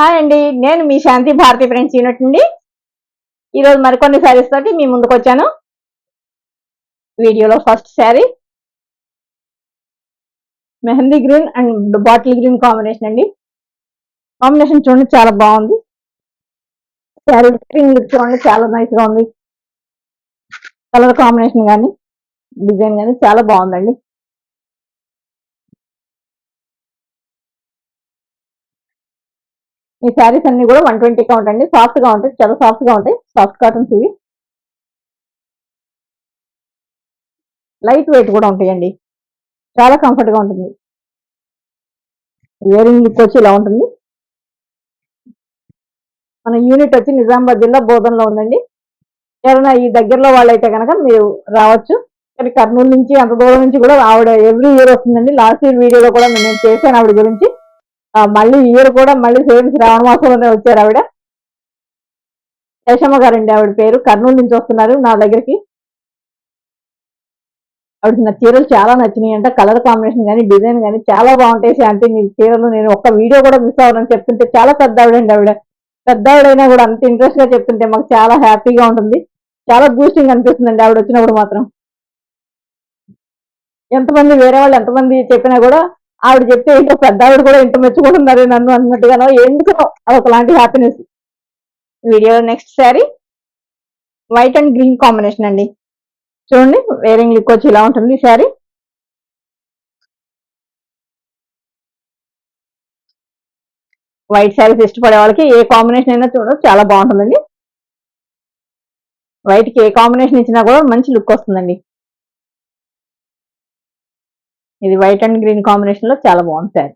Hi అండి నేను మీ శాంతి భారతి ఫ్రెండ్స్ యూనిట్ నుండి. ఈరోజు మరికొన్ని శారీస్ తోటి మీ ముందుకు వచ్చాను. వీడియోలో first sari mehndi green and bottle green combination అండి. కాంబినేషన్ చూడండి చాలా బాగుంది. శారీ గ్రీన్ చూడండి చాలా నైస్గా ఉంది. కలర్ కాంబినేషన్ కానీ డిజైన్ కానీ చాలా బాగుందండి. ఈ శారీస్ అన్ని కూడా వన్ ట్వంటీగా ఉంటాయండి. సాఫ్ట్గా ఉంటాయి. చాలా సాఫ్ట్గా ఉంటాయి. సాఫ్ట్ కాటన్స్ ఇవి. లైట్ వెయిట్ కూడా ఉంటాయండి. చాలా కంఫర్ట్గా ఉంటుంది. ఇయరింగ్ లుక్ వచ్చి ఇలా ఉంటుంది. మన యూనిట్ వచ్చి నిజామాబాద్ జిల్లా బోధనలో ఉందండి. ఎవరైనా ఈ దగ్గరలో వాళ్ళైతే కనుక మీరు రావచ్చు. కానీ కర్నూలు నుంచి అంత దూరం నుంచి కూడా ఆవిడ ఎవ్రీ ఇయర్ వస్తుందండి. లాస్ట్ ఇయర్ వీడియోలో కూడా నేను చేశాను ఆవిడ గురించి. మళ్ళీ ఇయర్ కూడా మళ్ళీ సేమ్ శ్రావణ మాసంలోనే వచ్చారు ఆవిడ. శేషమ్మ గారండి ఆవిడ పేరు. కర్నూలు నుంచి వస్తున్నారు నా దగ్గరికి. ఆవిడకి నా చీరలు చాలా నచ్చినాయి అంట కలర్ కాంబినేషన్ కానీ డిజైన్ కానీ చాలా బాగుంటాయి. అంటే నీ చీరలు నేను ఒక్క వీడియో కూడా మిస్ అవ్వాలని చెప్తుంటే చాలా పెద్ద ఆవిడండి ఆవిడ. పెద్ద ఆవిడైనా కూడా అంత ఇంట్రెస్ట్గా చెప్తుంటే మాకు చాలా హ్యాపీగా ఉంటుంది. చాలా బూస్టింగ్ అనిపిస్తుందండి ఆవిడ వచ్చినప్పుడు మాత్రం. ఎంతమంది వేరే వాళ్ళు ఎంతమంది చెప్పినా కూడా ఆవిడ చెప్తే ఏంటో పెద్ద ఆవిడ కూడా ఇంత మెచ్చుకుంటున్నారు నన్ను అన్నట్టుగానో ఎందుకో అదొకలాంటి happiness video next sari white and green combination అండి. చూడండి వేరింగ్ లుక్ వచ్చి ఇలా ఉంటుంది శారీ వైట్ శారీస్ ఇష్టపడే వాళ్ళకి ఏ కాంబినేషన్ అయినా చూడడం చాలా బాగుంటుందండి. వైట్కి ఏ కాంబినేషన్ ఇచ్చినా కూడా మంచి లుక్ వస్తుందండి. ఇది వైట్ అండ్ గ్రీన్ కాంబినేషన్లో చాలా బాగుంది శారీ.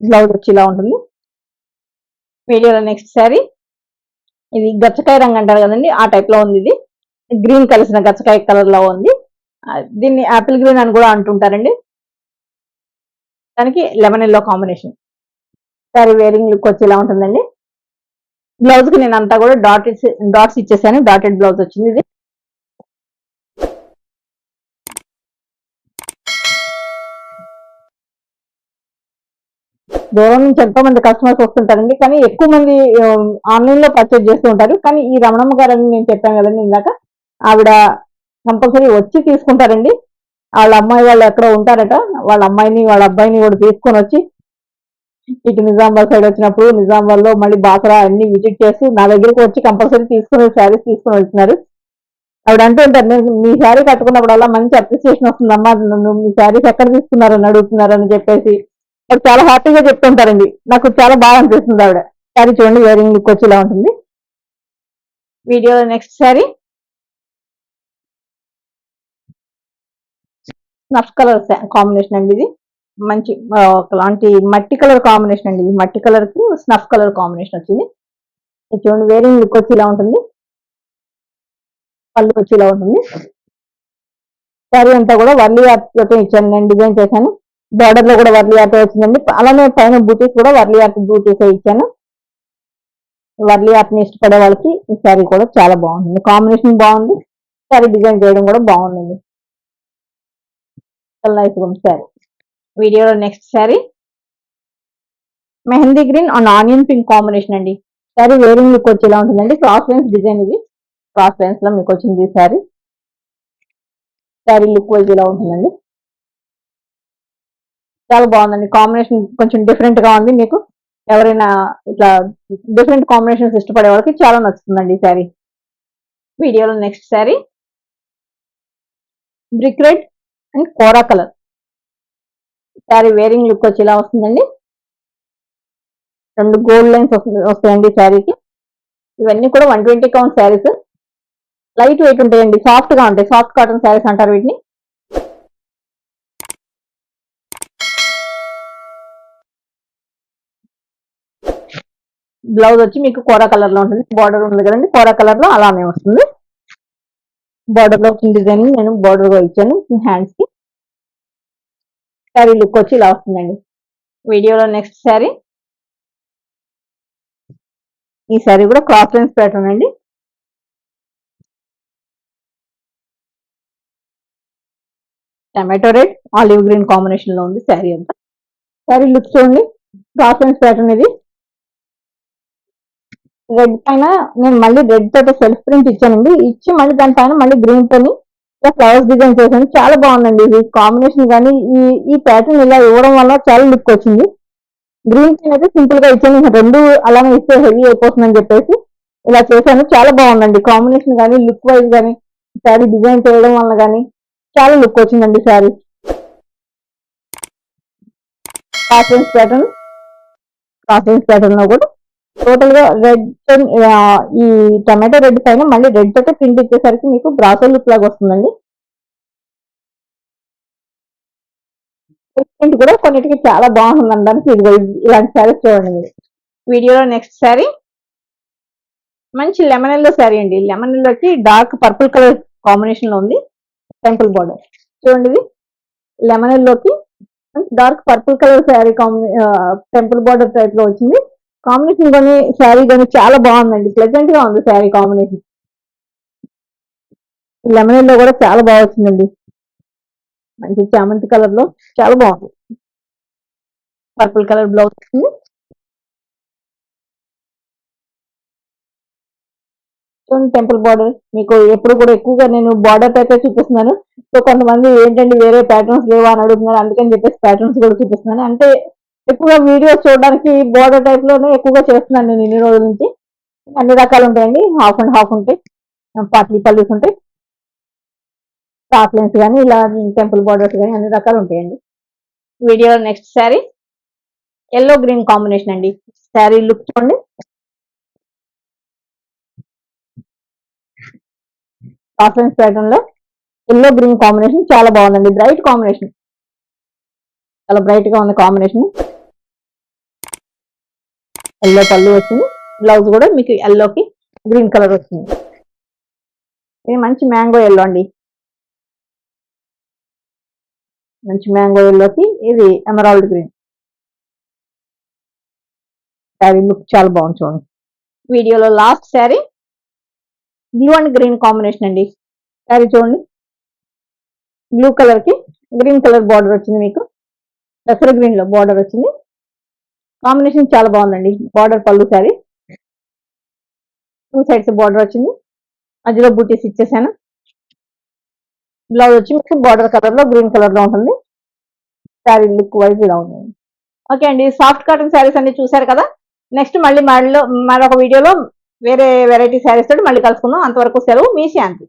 బ్లౌజ్ వచ్చి ఇలా ఉంటుంది. వీడియోలో నెక్స్ట్ శారీ. ఇది గచ్చకాయ రంగు అంటారు కదండి ఆ టైప్లో ఉంది ఇది. గ్రీన్ కలిసిన గచ్చకాయ కలర్లో ఉంది దీన్ని యాపిల్ గ్రీన్ అని కూడా అంటుంటారండి. దానికి lemon yellow combination. Sari wearing look వచ్చి ఇలా ఉంటుందండి. బ్లౌజ్కి నేను అంతా కూడా డాట్ డాట్స్ ఇచ్చేసాను. డాటెడ్ బ్లౌజ్ వచ్చింది ఇది. దూరం నుంచి ఎంతో మంది కస్టమర్స్ వస్తుంటారండి. కానీ ఎక్కువ మంది ఆన్లైన్లో పర్చేజ్ చేస్తూ ఉంటారు. కానీ ఈ రమణమ్మ గారు అని నేను చెప్పాను కదండి ఇందాక. ఆవిడ కంపల్సరీ వచ్చి తీసుకుంటారండి. వాళ్ళ అమ్మాయి వాళ్ళు ఎక్కడో ఉంటారట. వాళ్ళ అమ్మాయిని వాళ్ళ అబ్బాయిని కూడా తీసుకొని వచ్చి ఇటు నిజామాబాద్ సైడ్ వచ్చినప్పుడు నిజామాబాద్లో మళ్ళీ బాసరా అన్ని విజిట్ చేసి నా దగ్గరికి వచ్చి కంపల్సరీ తీసుకుని శారీస్ తీసుకుని వెళ్తున్నారు. ఆవిడ అంటూ ఉంటారు "నేను మీ శారీ కట్టుకున్నప్పుడల్లా మంచి అప్రిసియేషన్ వస్తుందమ్మా. నన్ను మీ శారీస్ ఎక్కడ తీసుకున్నారని అడుగుతున్నారు అని చెప్పేసి వాడు చాలా హ్యాపీగా చెప్తుంటారండి. నాకు చాలా బాగా అనిపిస్తుంది ఆవిడ. శారీ చూడండి వేరింగ్ లుక్ వచ్చి ఇలా ఉంటుంది. Video next sari snuff colour combination అండి ఇది. మంచి ఒకలాంటి మట్టి కలర్ కాంబినేషన్ అండి ఇది. మట్టి కలర్కి స్నఫ్ కలర్ కాంబినేషన్ వచ్చింది. ఇది చూడండి వేరింగ్ లుక్ వచ్చి ఇలా ఉంటుంది. పళ్ళు వచ్చి ఇలా ఉంటుంది. శారీ అంతా కూడా వర్లీ ఆర్ట్ తోటి ఇచ్చాను నేను డిజైన్ చేశాను. బార్డర్లో కూడా వర్లీ ఆర్ట్ వచ్చిందండి. అలానే పైన బూటీస్ కూడా వర్లీ ఆర్ట్ బూటీస్ ఇచ్చాను. వర్లీ ఆర్ట్ని ఇష్టపడే వాళ్ళకి ఈ శారీ కూడా చాలా బాగుంటుంది. కాంబినేషన్ బాగుంది. శారీ డిజైన్ చేయడం కూడా బాగుంది చాలా నైస్ ఉంది శారీ వీడియోలో next sari mehndi green and onion pink combination అండి. శారీ వేరింగ్ లుక్ వచ్చి ఉంటుందండి. క్రాస్ లైన్స్ డిజైన్ ఇది. క్రాస్ లైన్స్లో మీకు వచ్చింది ఈ శారీ శారీ లుక్ వైజ్ ఇలా ఉంటుందండి. చాలా బాగుందండి. కాంబినేషన్ కొంచెం డిఫరెంట్గా ఉంది. మీకు ఎవరైనా ఇట్లా డిఫరెంట్ కాంబినేషన్స్ ఇష్టపడే వాళ్ళకి చాలా నచ్చుతుందండి ఈ శారీ వీడియోలో next sari brick red and kora colour sari wearing look వచ్చి ఇలా వస్తుందండి. రెండు గోల్డ్ లైన్స్ వస్తాయండి శారీకి ఇవన్నీ కూడా one twenty count saris light weight ఉంటాయండి. సాఫ్ట్గా ఉంటాయి. సాఫ్ట్ కాటన్ శారీస్ అంటారు వీటిని. బ్లౌజ్ వచ్చి మీకు కోరా కలర్లో ఉంటుంది. బార్డర్ ఉంది కదండి కోరా కలర్లో అలానే వస్తుంది. బార్డర్లో డిజైన్ నేను బార్డర్గా ఇచ్చాను హ్యాండ్స్కి. శారీ లుక్ వచ్చి ఇలా వస్తుందండి. వీడియోలో నెక్స్ట్ శారీ ఈ శారీ కూడా క్రాస్ లైన్స్ ప్యాటర్న్ అండి. టమాటో రెడ్ ఆలివ్ గ్రీన్ కాంబినేషన్లో ఉంది శారీ అంతా. శారీ లుక్ చూడండి కాఫరెన్స్ ప్యాటర్న్ ఇది. రెడ్ పైన నేను మళ్ళీ రెడ్ తోటి సెల్ఫ్ ప్రింట్ ఇచ్చానండి. ఇచ్చి మళ్ళీ దాని పైన మళ్ళీ గ్రీన్ తోని ఇలా ఫ్లవర్స్ డిజైన్ చేశాను. చాలా బాగుందండి ఇది. కాంబినేషన్ కానీ ఈ ఈ ప్యాటర్న్ ఇలా ఇవ్వడం వల్ల చాలా లుక్ వచ్చింది. గ్రీన్ పెన్ అయితే సింపుల్గా ఇచ్చాను. రెండు అలానే ఇస్తే హెవీ అయిపోతుందని చెప్పేసి ఇలా చేశాను. చాలా బాగుందండి. కాంబినేషన్ కానీ లుక్ వైజ్ కానీ శారీ డిజైన్ చేయడం వల్ల కానీ చాలా లుక్ వచ్చిందండి శారీ కాఫరెన్స్ ప్యాటర్న్ కాఫరెన్స్ ప్యాటర్న్లో కూడా టోటల్గా రెడ్ ఈ టమాటో రెడ్ పైన మళ్ళీ రెడ్ తోటి ప్రింట్ ఇచ్చేసరికి మీకు బ్రాసో లుక్ లాగా వస్తుందండి. ప్రింట్ కూడా కొన్నిటికి చాలా బాగుంది అనడానికి ఇది ఇలాంటి శారీస్ చూడండి మీరు. వీడియోలో నెక్స్ట్ శారీ మంచి లెమన్ ఎల్లో శారీ అండి. లెమన్ ఎల్లోకి డార్క్ పర్పుల్ కలర్ కాంబినేషన్లో ఉంది టెంపుల్ బార్డర్ చూడండి ఇది. లెమన్ ఎల్లోకి dark purple colour sari temple border టైప్లో వచ్చింది. కాంబినేషన్ కానీ శారీ కానీ చాలా బాగుందండి. ప్లెజెంట్గా ఉంది శారీ కాంబినేషన్. లెమన్లో కూడా చాలా బాగా వచ్చిందండి. మంచి చామంతి కలర్లో చాలా బాగుంది. పర్పుల్ కలర్ బ్లౌజ్ వచ్చింది. టెంపుల్ బార్డర్ మీకు ఎప్పుడు కూడా ఎక్కువగా నేను బార్డర్ టైప్ చూపిస్తున్నాను. సో కొంతమంది ఏంటంటే వేరే ప్యాటర్న్స్ లేవా అని అడుగుతున్నారు. అందుకని చెప్పేసి ప్యాటర్న్స్ కూడా చూపిస్తున్నాను. అంటే ఎక్కువగా వీడియోస్ చూడడానికి బోర్డర్ టైప్లోనే ఎక్కువగా చేస్తున్నాను నేను ఇన్ని రోజుల నుంచి. అన్ని రకాలు ఉంటాయండి. హాఫ్ అండ్ హాఫ్ ఉంటాయి. పార్టీ పల్లీస్ ఉంటాయి. టాప్ లైన్స్ కానీ ఇలా టెంపుల్ బోర్డర్స్ కానీ అన్ని రకాలు ఉంటాయండి. Video next sari yellow green combination అండి. శారీ లుక్ చూడండి. కాఫరెన్స్ ప్యాటర్న్లో ఎల్లో గ్రీన్ కాంబినేషన్ చాలా బాగుందండి. బ్రైట్ కాంబినేషన్ చాలా బ్రైట్గా ఉంది కాంబినేషన్ ఎల్లో పళ్ళు వచ్చింది బ్లౌజ్ కూడా మీకు ఎల్లోకి గ్రీన్ కలర్ వచ్చింది ఇది మంచి మ్యాంగో ఎల్లో అండి. మంచి మ్యాంగో ఎల్లోకి ఇది ఎమరాల్డ్ గ్రీన్. శారీ లుక్ చాలా బాగుంది చూడండి. వీడియోలో last sari blue and green combination అండి. శారీ చూడండి. బ్లూ కలర్కి గ్రీన్ కలర్ బార్డర్ వచ్చింది మీకు. పెసర గ్రీన్లో బార్డర్ వచ్చింది. కాంబినేషన్ చాలా బాగుందండి. బార్డర్ పళ్ళు శారీ. టూ సైడ్స్ బార్డర్ వచ్చింది. మధ్యలో బూటీస్ ఇచ్చేసాను. బ్లౌజ్ వచ్చి మీకు బార్డర్ కలర్లో గ్రీన్ కలర్లో ఉంటుంది. శారీ లుక్ వైజ్ ఇలా ఉంది. ఓకే అండి. సాఫ్ట్ కాటన్ శారీస్ అన్ని చూసారు కదా? నెక్స్ట్ మళ్ళీ మళ్ళీ మరొక వీడియోలో వేరే వెరైటీ శారీస్ తోటి మళ్ళీ కలుసుకుందాం. అంతవరకు సెలవు మీ శాంతి.